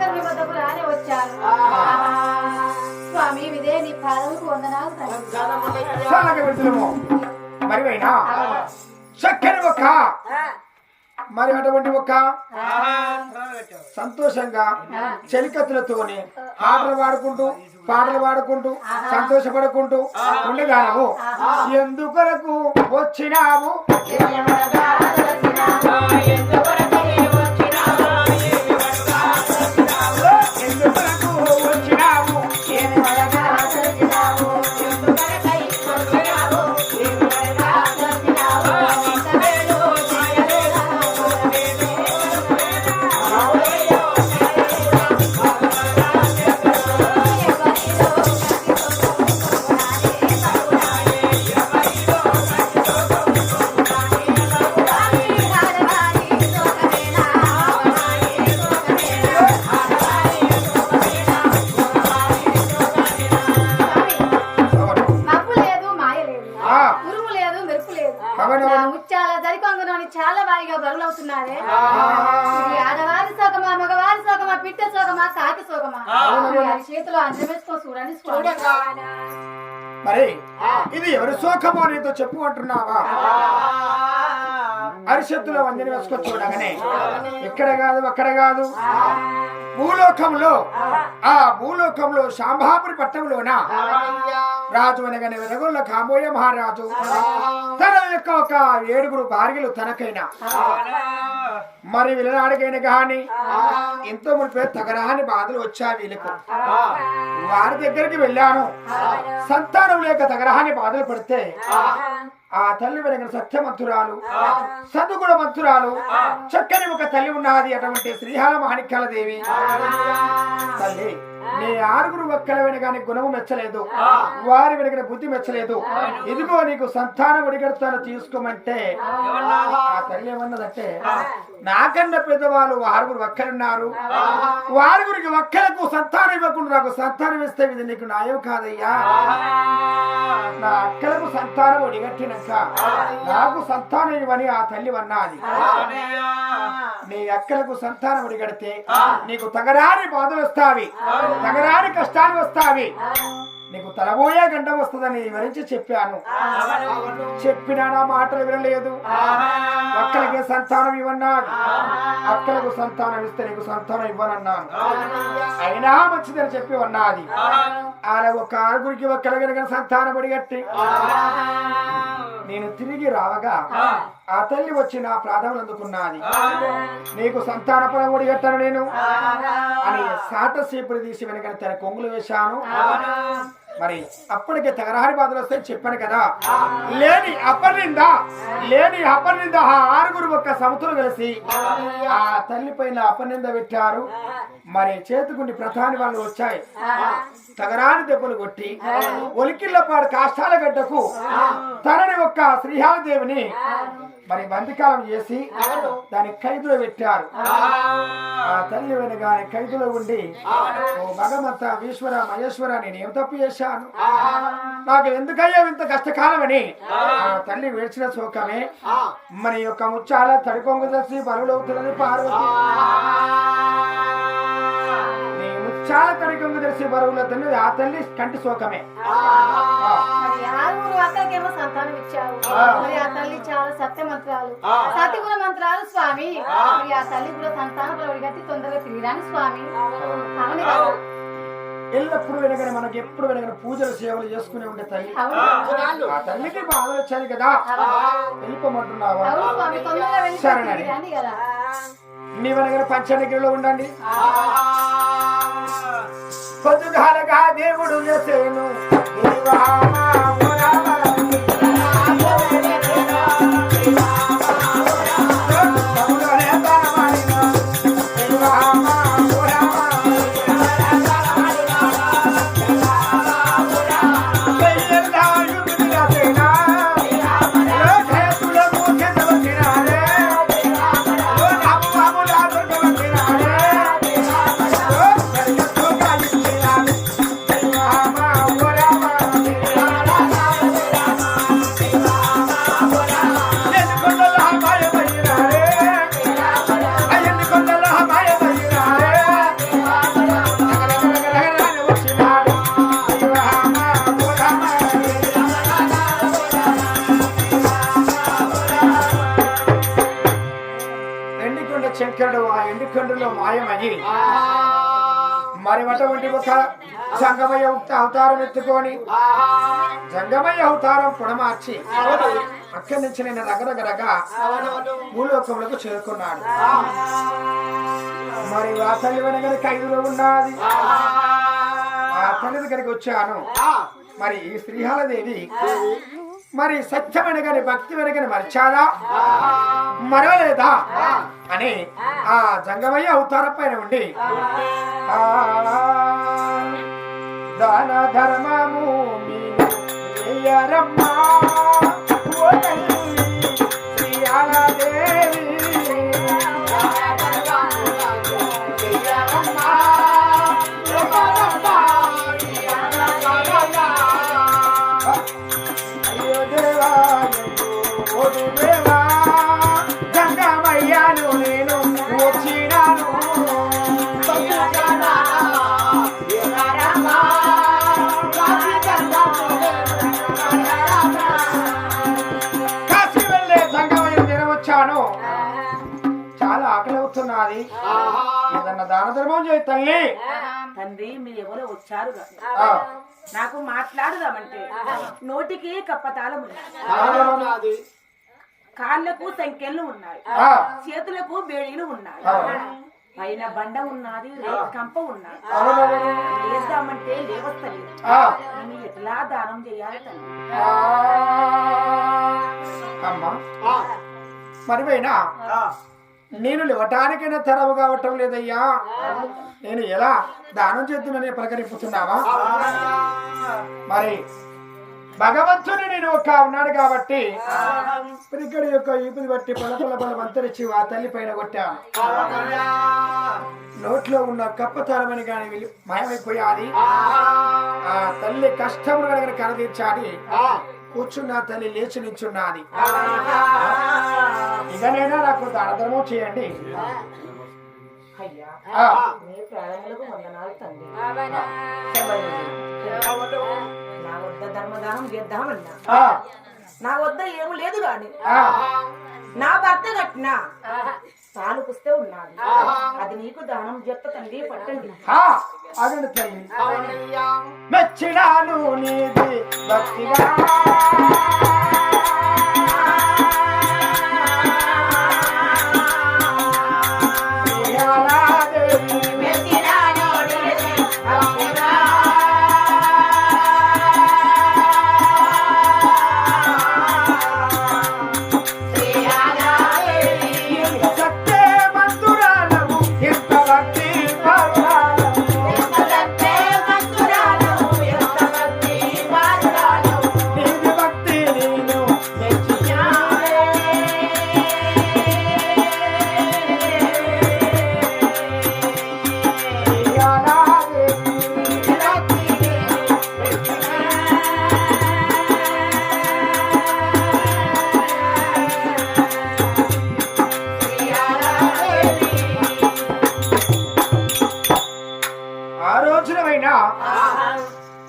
శంకరుని వద్దకు రాని వచ్చాను స్వామి ఇదే నీ పాదముకు వందనాలు మరివైనా చక్కని మరి అటువంటి ఒక సంతోషంగా చెలికత్తులతోని ఆటలు పాడుకుంటూ పాటలు పాడుకుంటూ సంతోషపడుకుంటూ ఉండగానము ఎందుకొరకు వచ్చినాము ఎందుకొరకు చేతిలో చూడండి. మరి ఇది ఎవరి శోకమో నీతో చెప్పు అంటున్నావా అరిషత్తుల వంజని వేసుకొని చూడగానే ఇక్కడ కాదు అక్కడ కాదు. భూలోకంలో ఆ భూలోకంలో శాంభాపురి పట్టణంలోన? రాజు అనగానే వెలగొల్ల కాబోయే మహారాజు. తన యొక్క ఒక ఏడుగురు భార్యలు తనకైనా. మరి వీళ్ళనాడికైనా గాని ఎంతో మునిపే తగరాని బాధలు వచ్చా వీళ్ళకు. వారి దగ్గరికి వెళ్ళాను. సంతానం లేక తగరహాని బాధలు పడితే ఆ తల్లి వెనక సత్యమంతురాలు సదుగుణ మంతురాలు చక్కని ఒక తల్లి ఉన్నది అటువంటి శ్రీహాల మాణిక్యాల దేవి. తల్లి నీ ఆరుగురు ఒక్కల వెనగాని గుణము మెచ్చలేదు. వారి వెనకని బుద్ధి మెచ్చలేదు. ఇదిగో నీకు సంతానం ఒడిగడతాను తీసుకోమంటే ఆ. తల్లి ఏమన్నదంటే నాకన్నా పెద్దవాళ్ళు ఆరుగురు ఒక్కలున్నారు వారుగురికి ఒక్కలకు సంతానం ఇవ్వకుండా నాకు సంతానం ఇస్తే ఇది నీకు న్యాయం కాదయ్యా. నా అక్కలకు సంతానం ఒడిగట్టినాక నాకు సంతానం ఇవ్వని ఆ తల్లి అన్నది. నీ అక్కలకు సంతానం ఒడిగడితే నీకు తగరాని బాధలు వస్తావి. తగరాని కష్టాలు వస్తావి. నీకు తలబోయే గండం వస్తుందని వివరించి చెప్పాను. చెప్పినా నా మాటలు వినలేదు. అక్కలకి సంతానం ఇవ్వన్నాడు. అక్కలకు సంతానం ఇస్తే నీకు సంతానం ఇవ్వనన్నాను అయినా మంచిదని చెప్పి ఉన్నది. ఆయన ఒక ఆరుగురికి ఒక్కల కనుక సంతానం అడిగట్టి నేను తిరిగి రావగా ఆ తల్లి వచ్చి నా ప్రాధములు అందుకున్నది. నీకు సంతాన పరం ఒడిగట్టాను నేను. అని సాట సీపుడు తీసి వెనక తన కొంగులు వేశాను. మరి అప్పటికే తగరాని బాధలు వస్తాయి చెప్పాను కదా. లేని అపర్నింద లేని అపర్నింద ఆ ఆరుగురు ఒక్క సమతులు కలిసి ఆ తల్లి పైన అపర్నింద పెట్టారు. మరి చేతుకుండి ప్రధాని వాళ్ళు వచ్చాయి. తగరాని దెబ్బలు కొట్టి ఒలికిళ్ళపాడు కాష్టాల గడ్డకు తనని ఒక్క శ్రీహాదేవిని మరి బందికాలం చేసి దాని ఖైదులో పెట్టారు. ఆ. తల్లి వెనగానే ఖైదులో ఉండి ఓ భగవంత ఈశ్వర మహేశ్వర నేను ఏం తప్పు చేశాను. నాకు ఎందుకయ్యా ఇంత కష్టకాలమని? ఆ. తల్లి వేడ్చిన శోకమే. మరి యొక్క ముచ్చాల తడికొంగు దర్శి బరువులవుతున్నది పార్వతి. నీ ముచ్చాల తడికొంగు దర్శి బరువులవుతున్నది ఆ తల్లి కంటి శోకమే. ఆరుగురు అక్కడికేమో సంతానం ఇచ్చావు ఆ. మరి ఆ తల్లి చాలా సత్యగుణ మంత్రాలు స్వామి. మరి ఆ తల్లి కూడా సంతాన ప్రవడిగట్టి తొందరగా తిరిగిరాని స్వామి. అవును కదా? ఎల్లప్పుడు వెనకనే మనకి ఎప్పుడు వెనకనే పూజలు సేవలు చేసుకునే ఉండే తల్లి. ఆ తల్లికి బాధలు వచ్చాయి కదా. వెళ్ళిపోమంటున్నావా? సరేనండి. నీ వెనకన పంచనగిరిలో ఉండండి. దేవుడు లేసేను మాయమని. మరి అటువంటి ఒక సంగమయ్య అవతారం ఎత్తుకొని జంగమయ్య అవతారం పొడమార్చి అక్కడి నుంచి నేను రగరగరగా భూలోకములకు చేరుకున్నాడు. మరి ఆ తల్లి వెనకని ఖైదులో ఉన్నది. ఆ తల్లి దగ్గరికి వచ్చాను. మరి ఈ శ్రీహాలదేవి మరి సత్యం అనగానే భక్తి వెనకని మరిచాదా మరవలేదా? అని ఆ జంగమయ్య అవతార పైన ఉండి ఆ దాన ధర్మము రమ్మా దాన ధర్మం చేయి తల్లి. తండ్రి మీరు ఎవరో వచ్చారు ఆ, నాకు మాట్లాడదామంటే నోటికి కప్పతాళం ఉన్నాయి కాళ్ళకు సంఖ్యలు ఉన్నాయి. ఆ, చేతులకు బేడీలు ఉన్నాయి. పైన బండ ఉన్నది రేట్ కంప ఉన్నది. లేద్దామంటే లేవస్తలేదు నేను ఎట్లా దానం చేయాలి. అమ్మా. మరి నేను లేవటానికైనా తెరవు కావటం లేదయ్యా. నేను ఎలా దానం చేద్దునని పలకరింపుతున్నావా మరి భగవంతుని నేను ఒక ఉన్నాడు కాబట్టి ఇక్కడ యొక్క ఈపుని బట్టి పొలపల బలం అంతరించి ఆ తల్లి పైన కొట్టాను నోట్లో ఉన్న కప్పతరమని కానీ వెళ్ళి మాయమైపోయాది ఆ తల్లి కష్టములు కనుక కరదీర్చాలి కూర్చున్న తల్లి లేచి నించున్నది ఇకనైనా నాకు దానధర్మం చేయండి. నా వద్ద ధర్మదానం చేద్దామన్నా. ఆ, నా వద్ద ఏమి లేదు గాని. ఆ, నా భర్త కట్టిన. తాను పుస్తే ఉన్నది అది నీకు దానం చేస్త తండ్రి పట్టండి. ఆ, అదండి తల్లి. మెచ్చినాను నీది భక్తిగా. రోజునమైనా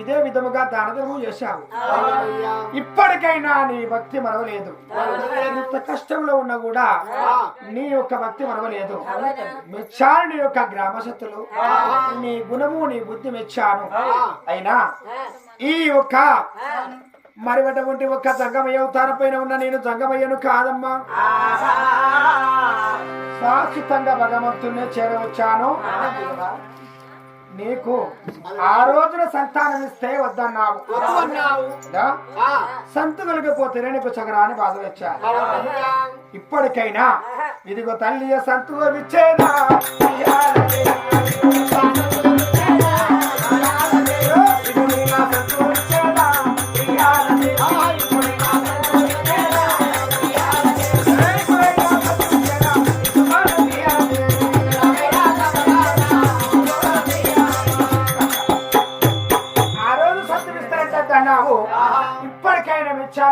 ఇదే విధముగా దానధర్మం చేశావు. ఇప్పటికైనా నీ భక్తి మరవలేదు. ఇంత కష్టంలో ఉన్నా కూడా నీ యొక్క భక్తి మరవలేదు. మెచ్చాను నీ యొక్క గ్రామసత్తులు నీ గుణము నీ బుద్ధి మెచ్చాను. అయినా ఈ యొక్క మరి అటువంటి ఒక్క జంగమయ్య అవతారం పైన ఉన్న నేను జంగమయ్యను కాదమ్మా. శాశ్వతంగా భగవంతుణ్ణి చేరవచ్చాను. నీకు ఆ రోజున సంతానం ఇస్తే వద్దన్నావు? సంతు కలిగిపోతేనే నీకు చగరాని బాధ వచ్చా ఇప్పటికైనా ఇదిగో తల్లి సంతు ఇచ్చేదా?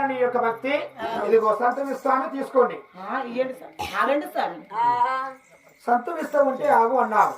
మెచ్చాను నీ యొక్క భక్తి. ఇదిగో సంతమిస్తాను తీసుకోండి. ఆ, ఇయ్యండి సార్. ఆగండి సార్. సంతమిస్తా ఉంటే ఆగు అన్నావు